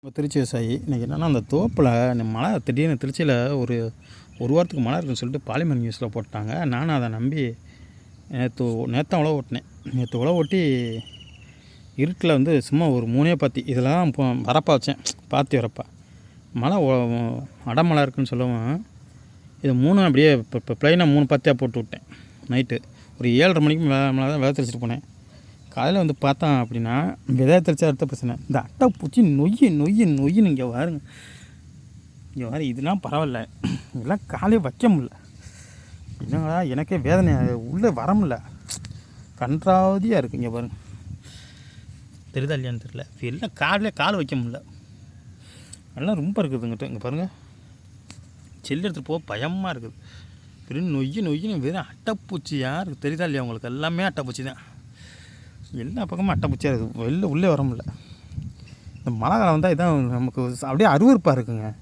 இப்போ திருச்சி விவசாயி இன்றைக்கி என்னென்னா அந்த தோப்பில் இந்த மழை திடீர்னு திருச்சியில் ஒரு ஒரு வாரத்துக்கு மழை இருக்குன்னு சொல்லிட்டு பாலிமர் நியூஸில் போட்டாங்க. நானும் அதை நம்பி நேற்று நேற்று உழவு ஓட்டினேன். நேற்று உழவு ஓட்டி இருட்டில் வந்து சும்மா ஒரு மூணே பாத்தி இதில் தான் வரப்பா வச்சேன். பாத்தி வரப்பா. மழை அடமழை இருக்குன்னு சொல்லவும் இது மூணு அப்படியே இப்போ இப்போ ப்ளைனாக மூணு பாத்தியாக போட்டு விட்டேன். நைட்டு ஒரு ஏழரை மணிக்கு மேலே மேலே தான் விதை தெளிச்சிட்டு போனேன். காலையில் வந்து பார்த்தோம் அப்படின்னா விதை தெரிச்சா அடுத்த பிரச்சனை. இந்த அட்டை பூச்சி நொய்யு நொய்யு நொய்யுன்னு இங்கே பாருங்க இங்கே வாரு இதெல்லாம் பரவாயில்ல. இதெல்லாம் காலையே வைக்க முடில என்னங்களா எனக்கே வேதனை. உள்ளே வர முடில கன்றாவதியாக இருக்குது இங்கே பாருங்க. தெரியுதா இல்லையான்னு தெரியல. எல்லாம் காலையில் கால் வைக்க முடில எல்லாம் ரொம்ப இருக்குதுங்கிட்ட இங்கே பாருங்கள் செல்லு எடுத்துகிட்டு போக பயமாக இருக்குது. வெறும் நொய்யு நொய்யுன்னு வெறும் அட்டைப்பூச்சியாக இருக்குது தெரியுதா இல்லையா உங்களுக்கு? எல்லாமே அட்டைப்பூச்சி தான். எல்லா பக்கமும் அட்டைப்பூச்சியாக இருக்குது வெளில உள்ளே வர முடியல. இந்த மழை காலம் வந்தால் இதான் நமக்கு அப்படியே அருவருப்பாக இருக்குங்க.